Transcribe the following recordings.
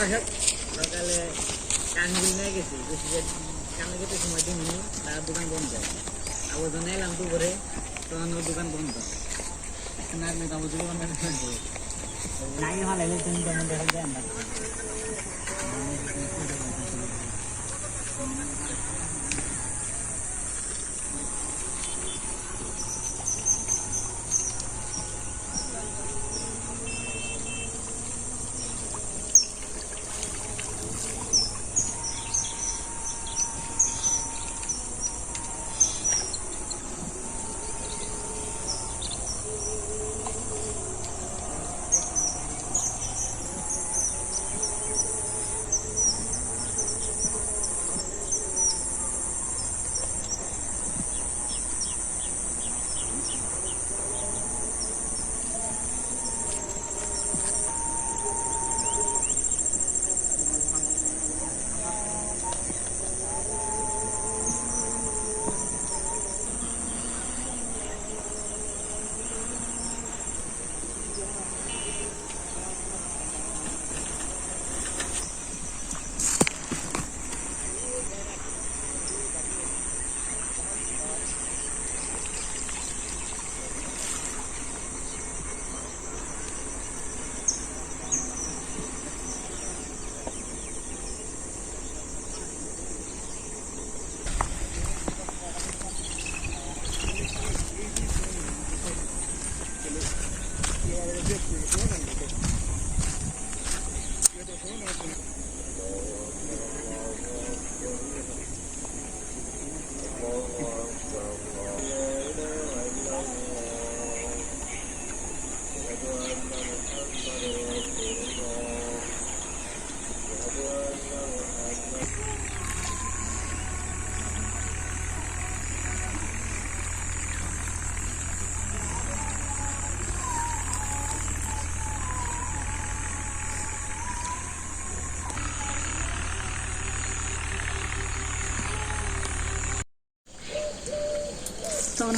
সকালে কানগুলি নিয়ে গেছি কানে যেতে সময় দিন তার দোকান বন্ধ আবার যখন এলাম দুপুরে তখন ওর দোকান বন্ধ আর দোকান বন্ধ নাই ভালো তুমি তেমন দেখা যায়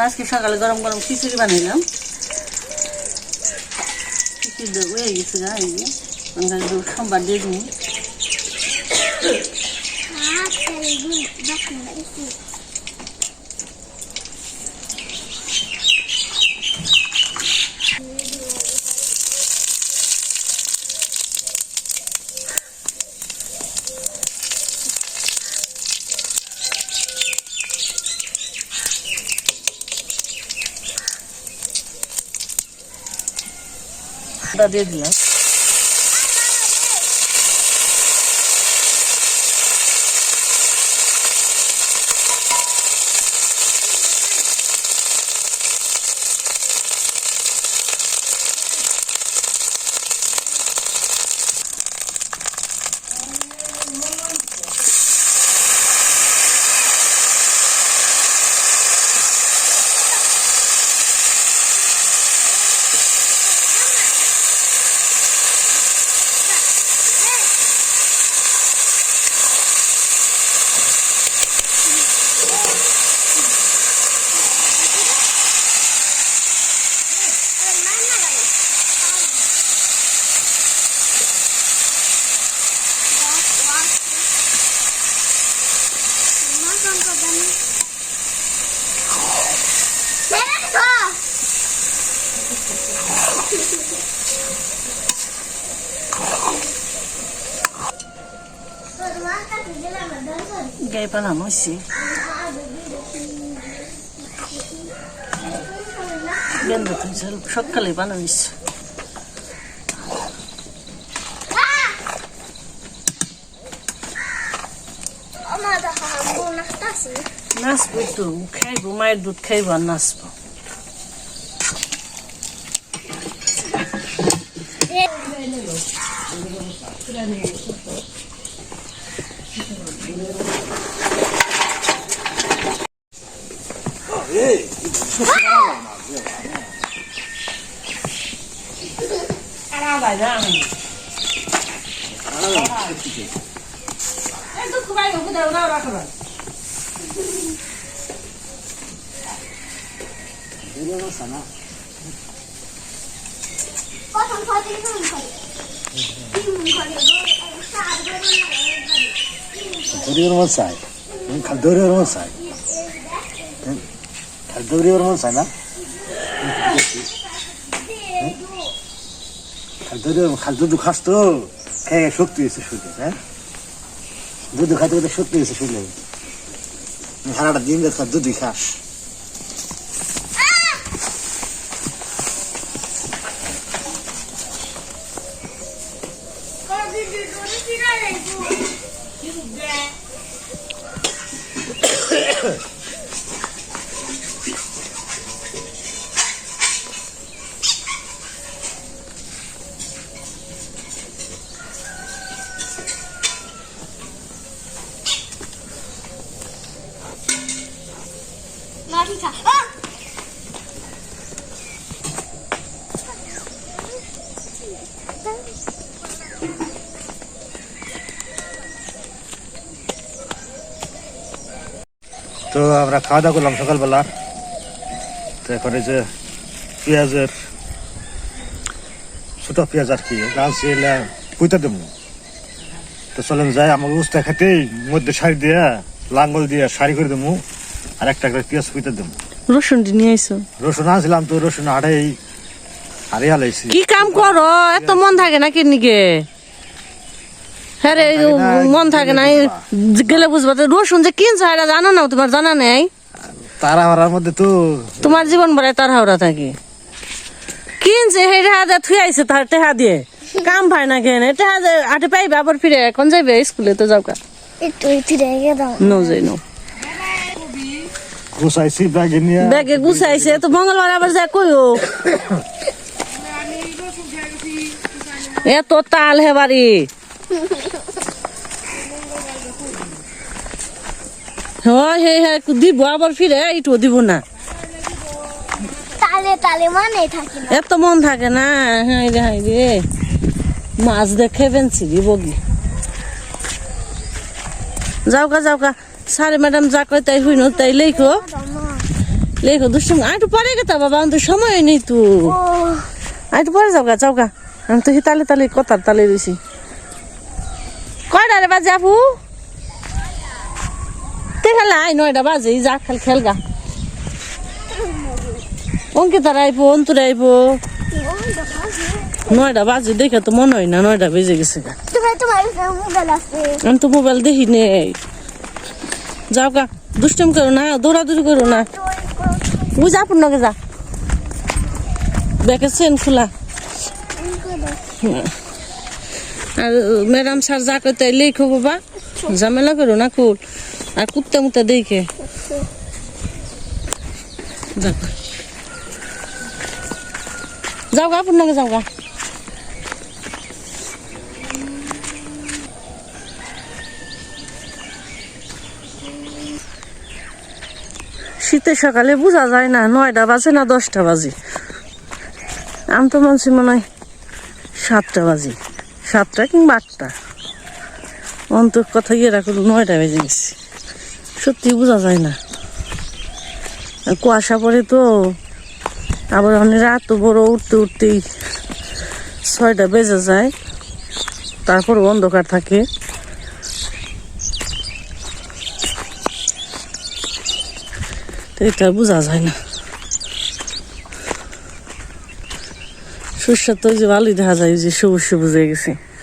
আজকে সকালে গরম গরম খিচুড়ি বানাইলাম। খিচুড়ি দেবো গেছে da deviância. ওটা দিয়ে দিলাম গায়ে বানানো হয়েছে গেন্দ সকালে বানানো হয়েছে নাচবো তো খাইবো মায়ের দুধ খাইবো আর নাচবো প্রথম খাওয়া থেকে কেমন খাই কেমন খাই মন চাই মন চাই মন চাই না খালি খাদ্য দুধ খাস তো খেয়ে শক্তি হয়েছে শুধু হ্যাঁ দুধ খাইতে শক্তি এসে শুধু সারাটা দিন দুধই খাস তো আমরা খাওয়া দাওয়া করলাম সকালবেলা। তো এখন এই যে পেঁয়াজের ছোট পেঁয়াজ আর কি আনছি এলে পুঁতে দেবো। তো চলেন যাই আমার উস্তা খেতেই মধ্যে শাড়ি দিয়ে লাঙ্গল দিয়ে শাড়ি করে দেবো আর একটা করে পেঁয়াজ পুঁতে দেবো। রসুন নিয়ে আইসো রসুন আনছিলাম তো রসুন হাড়াই হারিয়ে হালাইছি কি কাম করো? এত মন থাকে না কিনিকে হ্যাঁ রে মন থাকে না গেলে বুঝবা তো। রসুন যে কিনছো এটা জানো না তোমার জানা নেই? তারা হারার মধ্যে তো। তোমার জীবন ভরে তার হাওড়া থাকে। কিনছে টেহা দিয়ে থুই আইছে তার টেহা দিয়ে। কাম পায় না কেন। টেহা যে আটে পাইবে আবার ফিরে এখন যাইবে স্কুলে তো যাও কা নো যাই নো। গুছাইছি ব্যাগে নিয়ে ব্যাগে গুছাইছে তো মঙ্গলবার আবার যায় কইও এত তাল হে বাড়ি। হয় দিব আবার ফিরে দিব না। তালে তালে মানে থাকি না। এত মন থাকে না হাই রে হাই রে। মাছ দেখে যাও কা? যাও কা সারে ম্যাডাম যা কয় তাই হইন তাই লেখো। লেখো দুষ্টুম। আইটু পরে গেতা বাবা আমি তো সময় নেই তো। আইটু পরে যাও গা যাও গা আমি তো তালে তালে কথার তালে রয়েছি কয়টা রে বাজে আপু? তে খেলা আই নয়টা বাজে যা খেল খেল গা অঙ্কিতার আইবো অন্তর আইবো। নয়টা বাজে দেখে তো মনে হয় না নয়টা বেজে গেছে আমি তো মোবাইল দেখি নেই। যাও গা দুষ্টম করো না দৌড়াদৌড়ি করো না। ওই যা আপনার যা। ব্যাকের চেন খোলা। আর ম্যাডাম স্যার যা কই তাই লেখো বাবা। ঝামেলা করো না কুল। আর কুত্তা মুত্তা দেখে। যাও। যাও গা আপনার যাও গা। শীতের সকালে বোঝা যায় না, নয়টা বাজে না দশটা বাজে। আমি তো মানছি মনে হয় সাতটা বাজে। সাতটা কিংবা আটটা। অন্তর কথা গিয়ে রাখল নয়টা বেজে গেছে। সত্যি বোঝা যায় না। কুয়াশা পড়ে তো, আবার অনেক রাত বড় উঠতে উঠতেই ছয়টা বেজে যায়, তারপর অন্ধকার থাকে। এটা বোঝা যায় না। ওই যে ভালোই দেখা যায় যে সবুজ সবুজ হয়ে গেছে।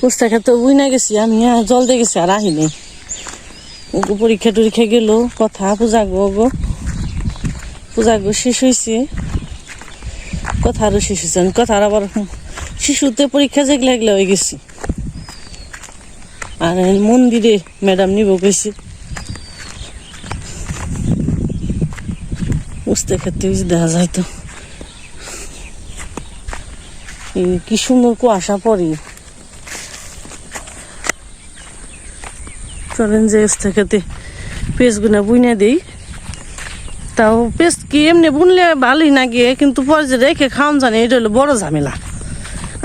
পোস্তা খেতে বুই না গেছি, আমি জল দিয়ে গেছি আর আহিনি। ওগো পরীক্ষা টরীক্ষা গেল, কথা, পূজা গো গো পূজা গো শেষ হয়েছে কথা আরও শেষ হয়েছে আমি কথা আবার শিশুতে পরীক্ষা যেগুলা এগুলা হয়ে গেছি। আর মন্দিরে ম্যাডাম নিব কইছে। বুঝতে ক্ষেত্রে দেখা যায় তো। কি সুন্দর কুয়াশা পড়ে। চলেন যে উস্তে খেতে পেঁচ গুনা বুনে দিই। তাও পেস্ট কি এমনি বুনলে ভালোই না গিয়ে কিন্তু পরে যে রেখে খাওয়ান জানে, এটা হলো বড় ঝামেলা।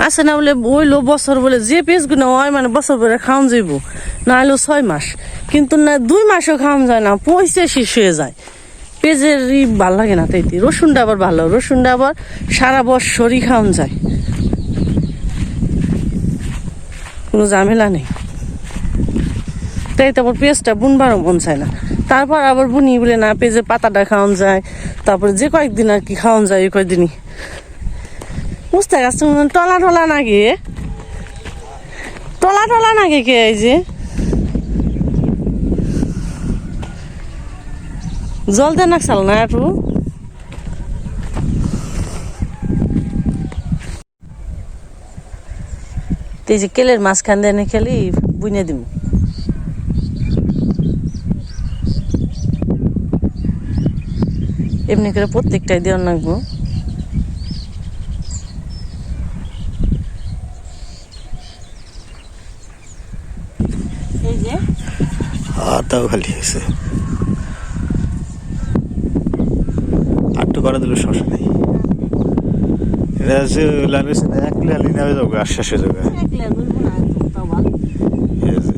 আছে না বলে ওইলো বছর বলে যে পেঁচ গুনা হয় মানে বছর পরে খাওয়ান যাইব, না হলেও ছয় মাস। কিন্তু না, দুই মাসও খাওয়ান যায় না পয়সা শেষ হয়ে যায়। পেঁয়াজের ই ভালো লাগে না তাইতে, রসুনটা আবার ভালো, রসুনটা আবার সারা বছরই খাওয়ান যায়। কোনো ঝামেলা নেই। তাই তারপর পেঁয়াজটা বুনবারও মন চায় না। তারপর আবার বুনি বলে, না, পেঁয়াজে পাতাটা খাওয়ান যায়। তারপরে যে কয়েকদিন আর কি খাওয়ান যায় ওই কয়েকদিনই। বুঝতে গেছে টলা টলা না গিয়ে টলা টলা না গে কে এই যে? জল দেন চাল না একটু। এই যে কেলের মাঝখান দিয়ে খেলি, বুনে দিব এমনি করে প্রত্যেকটাই দেওয়ার লাগবো। এই যে। হাতটাও খালি হয়েছে। আটটু করে দিলে সমস্যা নেই। এটা হচ্ছে লাইন হয়েছে এক যাবে যাবে একলা বুঝব না তাও ভালো এই যে,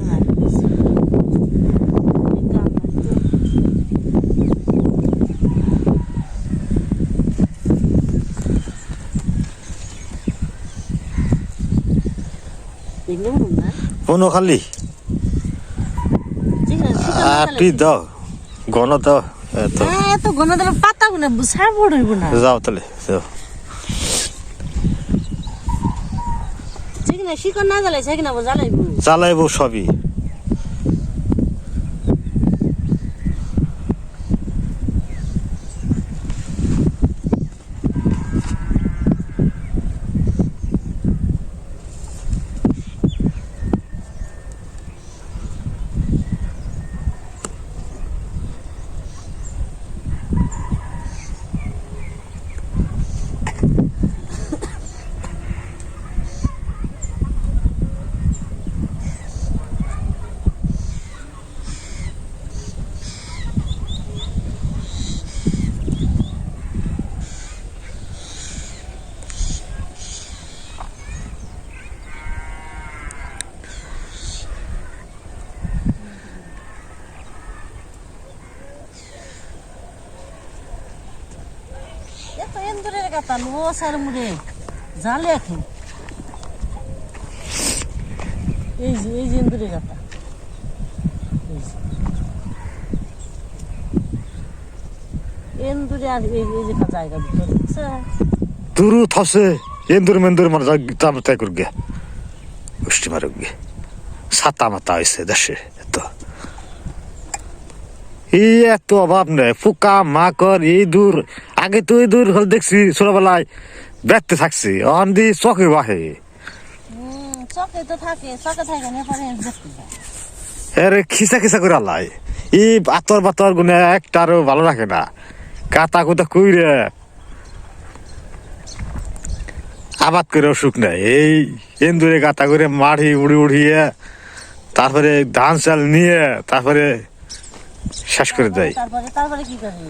কোনো খালি? আটি দাও গণ দাও এত এত গণ দিলে পাতা না বুঝা বড় হইব না যাও তাহলে যাও। ঠিক না শিকড় না জ্বালাই ঠিক না জ্বালাইব। চালাইব সবই। এত এন্দুরের কথা লো সার মুড়ে। জালে এখন এই যে এই যে কথা। আর এই এই যে জায়গা ভিতরে এন্দুর মেন্দুর মার ছাতা মাতা হয়েছে দেশে, এত। এত অভাব নেই। ফুকা, মাকড় এই দূর আগে তো এই দূর হল দেখছি ছোটবেলায় ব্যর্থ থাকছি অন দি চকে বাহে চকে তো থাকে চকে থাকে না পরে দেখতে যায় এরে খিসা খিসা করে আলাই এই আতর বাতর গুনে একটারও ভালো রাখে না। কাতা কুতা কইরে। আবাদ করে অসুখ নাই। এই এন্দুরে কাতা করে মাড়ি উড়ি উড়িয়ে তারপরে ধান চাল নিয়ে তারপরে শেষ করে দেয়। তারপরে তারপরে কি করে?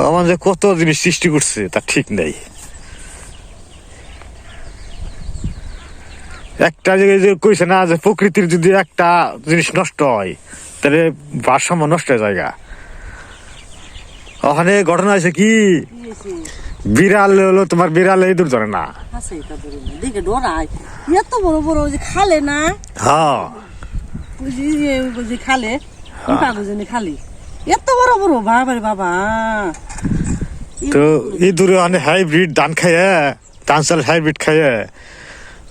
আমার যে কত জিনিস সৃষ্টি করছে তা ঠিক নেই। একটা জায়গায় যে কইছে না যে প্রকৃতির যদি একটা জিনিস নষ্ট হয় তাহলে ভারসাম্য নষ্ট হয়ে জায়গা ওখানে ঘটনা হয়েছে কি? বিড়াল হলো তোমার বিড়াল এই দূর ধরে না। এত বড় বড় যে খালে না? হ্যাঁ। খালে খালি। এত বড় বড় বাবা বাবা। তো এই দূরে অনেক হাইব্রিড ধান খাইয়ে ধান চাল হাইব্রিড খাইয়ে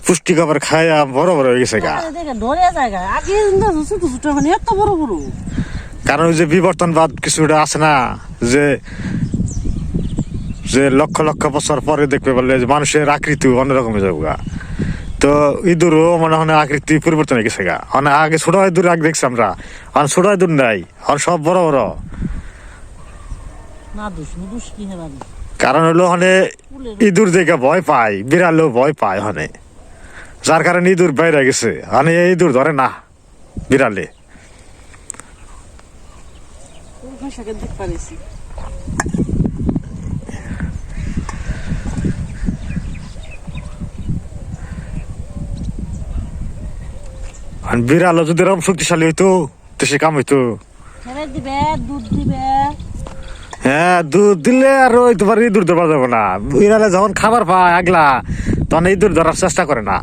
পুষ্টি খাবার খাইয়া বড় বড় হয়ে গেছে গা। আগে ছোট ছোট এত বড় বড়। কারণ ওই যে বিবর্তনবাদ কিছুটা আছে না যে যে লক্ষ লক্ষ বছর পরে দেখবে বললে যে মানুষের আকৃতি অন্যরকম হয়ে যাবে। তো ইঁদুরও মনে হয় আকৃতি পরিবর্তন হয়ে গেছে গা। অনেক আগে ছোট ইঁদুর আগে দেখছি আমরা। আর ছোট ইঁদুর নাই। আর সব বড় বড়। কারণ হলো ওখানে ইঁদুর দেখে ভয় পায় বিড়ালও ভয় পায় ওখানে যার কারণে ইঁদুর বাইরে গেছে। মানে এই ইঁদুর ধরে না বিড়ালে। আর বিড়ালও যদি এরকম শক্তিশালী হইতো তো সে কাম হইতো। হ্যাঁ দুধ দিলে আর ওই তোমার ইঁদুর ধরা যাবে না। ইনারা যখন খাবার পায় আগলা তখন ইঁদুর ধরার চেষ্টা করে না।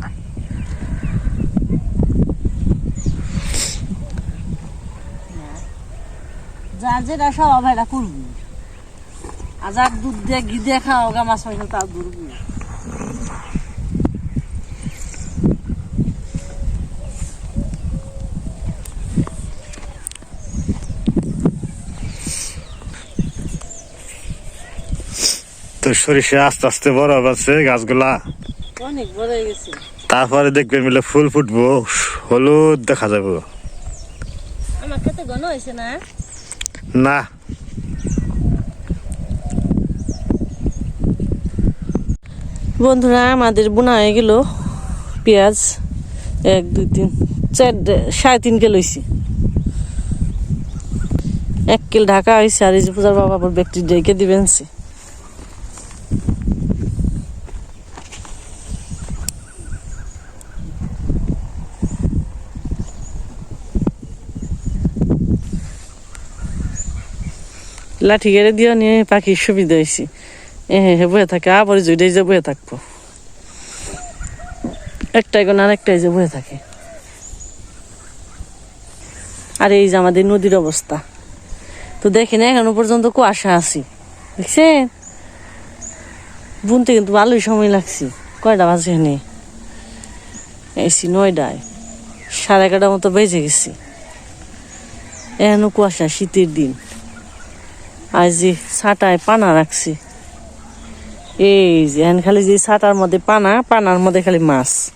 যার যেটা স্বভাব এটা করবি। আর যার দুধ দিয়ে ঘি দিয়ে খাওয়া গা মাছ মাংস তার দুর্বি তো সরিষা আস্তে আস্তে বড় হচ্ছে গাছগুলা। অনেক বড় হয়ে গেছে। তারপরে দেখবেন মিলে ফুল ফুটবো হলুদ দেখা যাবে। আমার খেতে ঘন হয়েছে না? না। বন্ধুরা আমাদের বোনা হয়ে গেল। পেঁয়াজ এক দুই তিন চার সাড়ে তিন কিলো হয়েছে এক কিল ঢাকা হয়েছে আর এই যে পূজার বাবা ব্যক্তি ডেকে দিবেন সে। লাঠি গেড়ে দিও নিয়ে পাখির সুবিধা হয়েছি। এ হে বয়ে থাকে, আবার জুড়ে যে বয়ে থাকব। একটাই কোন আর একটাই যে বয়ে থাকে। আর এই যে আমাদের নদীর অবস্থা। তো দেখেন, এখনও পর্যন্ত কুয়াশা আছি। দেখছেন? বুনতে কিন্তু ভালোই সময় লাগছে। কয়টা বাজে এখানে? এসি নয়টায়। সাড়ে এগারোটার মতো বেজে গেছি। এখনও কুয়াশা, শীতের দিন। আজ ছাটায় পানা রাখছি। এই যে, এখন খালি যে ছাটার মধ্যে পানা, পানার মধ্যে খালি মাছ।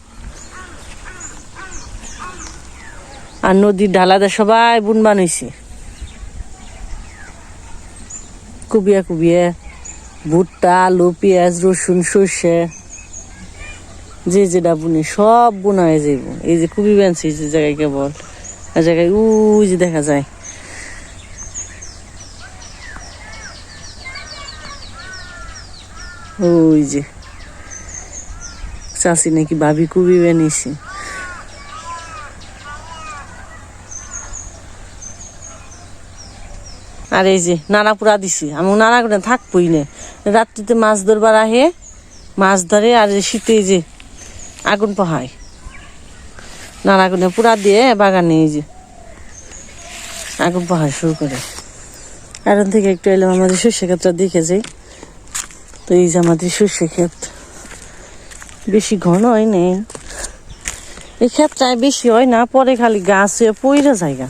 আর নদীর ঢালাতে সবাই বুন বানাইছে। কুবিয়া কুবিয়া, ভুট্টা, আলু, পেঁয়াজ, রসুন, সর্ষে, যে যেটা বুনি সব বোনা হয়ে যাইব। এই যে কুবি বানছে যে জায়গায় কেবল। আর জায়গায়, উই যে দেখা যায়। ওই যে। চাষি নাকি ভাবি কুবি বানিয়েছে। আর এই যে নাড়া পুরা দিছি। আমি নাড়া করে থাকবই না। রাত্রিতে মাছ ধরবার আহে, মাছ ধরে আর শীতে যে আগুন পোহায়। নাড়া করে পুরা দিয়ে বাগানে এই যে আগুন পোহায় শুরু করে। এখন থেকে একটু এলাম আমাদের শস্য ক্ষেত্রে দেখে যাই। তো এই যে আমাদের শস্য ক্ষেত। বেশি ঘন হয় নেই। এই ক্ষেতটায় বেশি হয় না, পরে খালি গাছ হয়ে পইরা জায়গা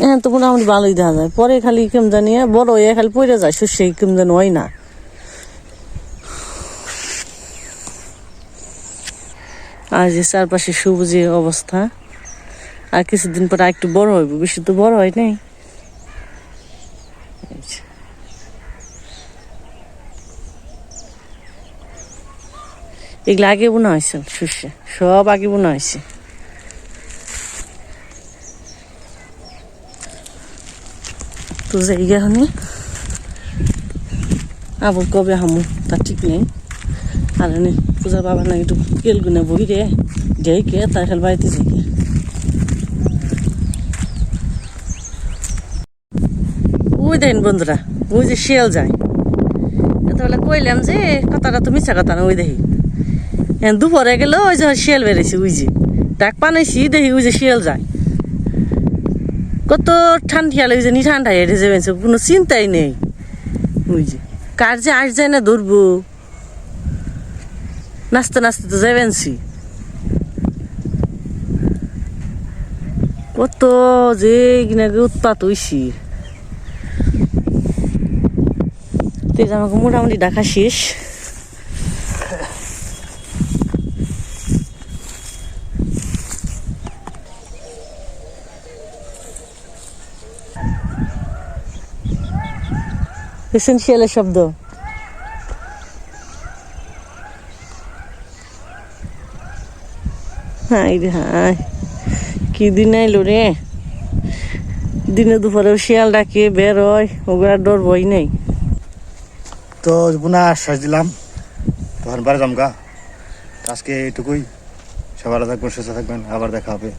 হ্যাঁ তো মোটামুটি ভালোই দেখা যায়। পরে খালি কেম জানি বড় হয়ে খালি পইরা যায়, সর্ষে কেম জানি হয় না। আর যে চারপাশে সবুজের অবস্থা, আর কিছুদিন পরে একটু বড় হইব, বেশি তো বড় হয় নাই। এগুলো আগে বোনা হয়েছে শস্য সব আগে বোনা হয়েছে। তো জায়গা হনে আবার কবে হামু, তা ঠিক নেই। আর এনে পূজার বাবা না একটু কেল গুনে বই রে যাই কে তার খেল বাড়িতে যাই গে। ওই দেখেন বন্ধুরা, ওই যে শিয়াল যায় তাহলে কইলাম যে কথাটা তো মিথ্যা কথা না, ওই দেখি। দুপুরে গেলে, ওই যে শিয়াল বেড়েছে ওই যে। ডাক পানাইছি দেখি ওই যে শিয়াল যায়। কত ঠান্ডিয়া ওই যে নি ঠান্ডা হেঁটে যাবে কোনো চিন্তাই নেই। ওই যে, কার যে আস যায় না ধরবো নাচতে নাচতে তো যাবেনছি কত যে কিনা উৎপাত হইছি। তো আমাকে মোটামুটি ডাকা শেষ। এসেন্সিয়ালের শব্দ। হাই হাই কি দিন আইলো রে? দিনে দুপুরেও শিয়াল ডাকে, বের হয় ওগুলা ডর বই নেই। তো বোনা শ্বাস দিলাম, তখন গা। আজকে এইটুকুই। সবার থাকবেন, সুস্থ থাকবেন, আবার দেখা হবে।